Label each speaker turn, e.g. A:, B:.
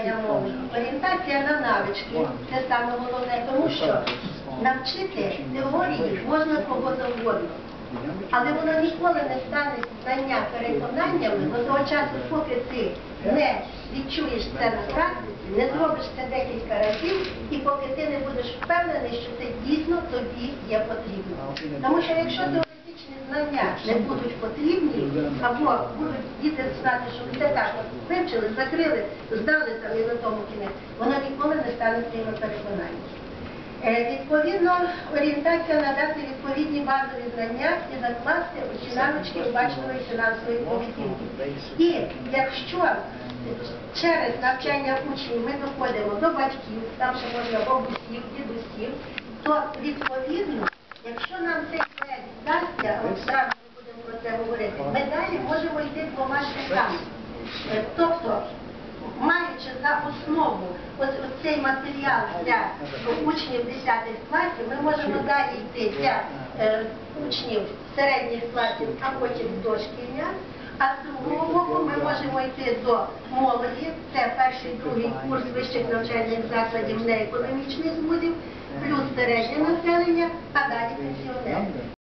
A: вивчення мови, орієнтація на навички це саме головне, тому що навчити теорії можна кого завгодно. Але воно ніколи не стане знання переконаннями до того часу, поки ти не відчуєш це на практиці, не зробиш це декілька разів, і поки ти не будеш впевнений, що це дійсно тобі є потрібно. Тому що якщо знання не будуть потрібні, або будуть діти знати, що все так вивчили, закрили, здали там і на тому кінець, воно ніколи не стане своїми переконаннями. Е, Відповідно, орієнтація надати відповідні базові знання і закласти усі навички обачної фінансової поведінки. І якщо через навчання учнів ми доходимо до батьків, там ще можна бабусів, дідусів, то відповідно, якщо нам цей проект вдасться, от зараз ми будемо про це говорити, ми далі двома. Е, Тобто, маючи за основу ось, ось цей матеріал для учнів 10 класів, ми можемо далі йти для е, учнів середніх класів, а потім дошкільня. А з другого боку ми можемо йти до молоді, це перший, другий курс вищих навчальних закладів неекономічних вузів, плюс середнє населення, а далі пенсіонери.